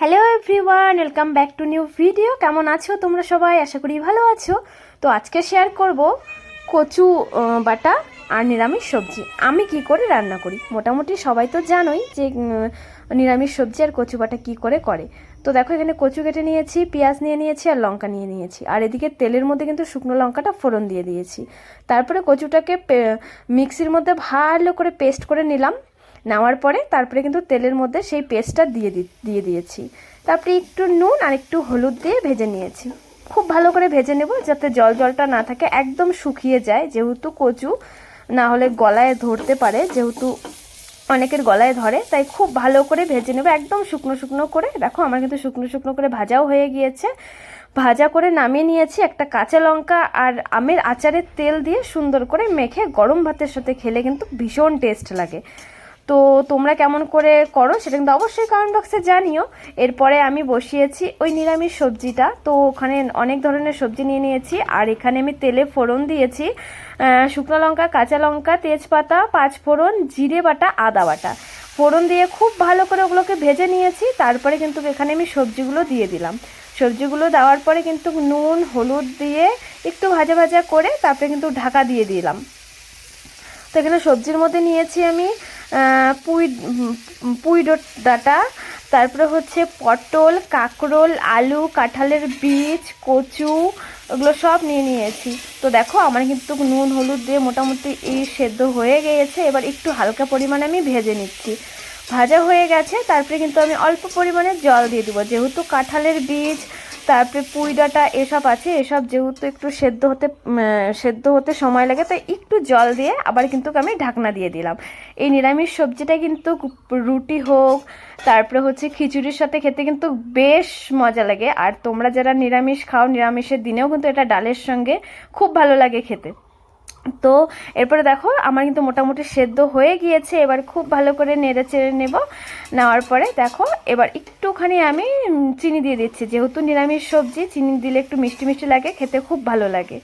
Hello everyone welcome back to new video কেমন আছো তোমরা সবাই? আশা করি ভালো আছো। তো আজকে শেয়ার করব কচু বাটা আর নিরামিষ সবজি। আমি কি করে রান্না করি? মোটামুটি সবাই তো জানোই যে নিরামিষ সবজি আর কচু বাটা কি করে করে। তো দেখো এখানে কচু কেটে নিয়েছি, পেঁয়াজ নিয়ে নিয়েছি আর লঙ্কা নিয়ে নিয়েছি। আর এদিকে তেলের মধ্যে কিন্তু শুকনো লঙ্কাটা ফোড়ন দিয়ে দিয়েছি। তারপরে কচুটাকে মিক্সির মধ্যে ভালো করে পেস্ট করে নিলাম। নেওয়ার পরে তারপরে কিন্তু তেলের মধ্যে সেই পেস্টটা দিয়ে দিয়ে দিয়েছি। তারপরে একটু নুন আর একটু হলুদ দিয়ে ভেজে নিয়েছি। খুব ভালো করে ভেজে নেব যাতে জল জলটা না থাকে, একদম শুকিয়ে যায়। যেহেতু কচু, না হলে গলায় ধরতে পারে, যেহেতু অনেকের গলায় ধরে, তাই খুব ভালো করে ভেজে নেব। একদম শুকনো শুকনো করে। দেখো আমার কিন্তু শুকনো শুকনো করে ভাজাও হয়ে গিয়েছে। ভাজা করে নামিয়ে নিয়েছি একটা কাঁচা লঙ্কা আর আমের আচারের তেল দিয়ে সুন্দর করে মেখে গরম ভাতের সাথে খেলে কিন্তু ভীষণ টেস্ট লাগে। তো তোমরা কেমন করে করো সেটা কিন্তু অবশ্যই কমেন্ট বক্সে জানিও। এরপরে আমি বসিয়েছি ওই নিরামিষ সবজিটা। তো ওখানে অনেক ধরনের সবজি নিয়ে নিয়েছি। আর এখানে আমি তেলে ফোড়ন দিয়েছি। শুকনো লঙ্কা, কাঁচা লঙ্কা, তেজপাতা পাঁচ ফোড়ন জিরে বাটা, আদা বাটা। ফোড়ন দিয়ে খুব ভালো করে ওগুলোকে ভেজে নিয়েছি। তারপরে কিন্তু এখানে আমি সবজিগুলো দিয়ে দিলাম। সবজিগুলো দেওয়ার পরে কিন্তু নুন, হলুদ দিয়ে একটু ভাজা ভাজা করে তারপরে কিন্তু ঢাকা দিয়ে দিলাম। তো এখানে সবজির মধ্যে নিয়েছি আমি পুঁই পুঁই ডাঁটা, তারপরে হচ্ছে পটল, কাঁকরোল, আলু, কাঁঠালের বীজ, কচু, ওগুলো সব নিয়ে নিয়েছি। তো দেখো, আমার কিন্তু নুন, হলুদ দিয়ে মোটামুটি এই সেদ্ধ হয়ে গিয়েছে। এবার একটু হালকা পরিমাণে আমি ভেজে নিচ্ছি। ভাজা হয়ে গেছে, তারপরে কিন্তু আমি অল্প পরিমাণে জল দিয়ে দেবো। যেহেতু কাঁঠালের বীজ তারপরে পুঁই ডাঁটা এসব আছে, এসব যেহেতু একটু সেদ্ধ হতে সেদ্ধ হতে সময় লাগে, তাই একটু জল দিয়ে আবার কিন্তু আমি ঢাকনা দিয়ে দিলাম। এই নিরামিষ সবজিটা কিন্তু রুটি হোক, তারপরে হচ্ছে খিচুড়ির সাথে খেতে কিন্তু বেশ মজা লাগে। আর তোমরা যারা নিরামিষ খাও, নিরামিষের দিনেও কিন্তু এটা ডালের সঙ্গে খুব ভালো লাগে খেতে। তো এরপরে দেখো, আমার কিন্তু মোটামুটি সেদ্ধ হয়ে গিয়েছে। এবার খুব ভালো করে নেড়ে চেড়ে নেব। নেওয়ার পরে দেখো, এবার একটুখানি আমি চিনি দিয়ে দিচ্ছি। যেহেতু নিরামিষ সবজি, চিনি দিলে একটু মিষ্টি মিষ্টি লাগে, খেতে খুব ভালো লাগে।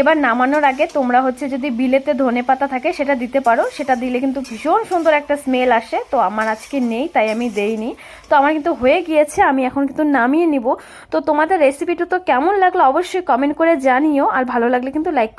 এবার নামানোর আগে তোমরা হচ্ছে যদি বিলেতে ধনে পাতা থাকে সেটা দিতে পারো। সেটা দিলে কিন্তু ভীষণ সুন্দর একটা স্মেল আসে। তো আমার আজকে নেই, তাই আমি দেইনি। তো আমার কিন্তু হয়ে গিয়েছে, আমি এখন কিন্তু নামিয়ে নিব। তো তোমাদের রেসিপিটা তো কেমন লাগল অবশ্যই কমেন্ট করে জানিও। আর ভালো লাগলে কিন্তু লাইক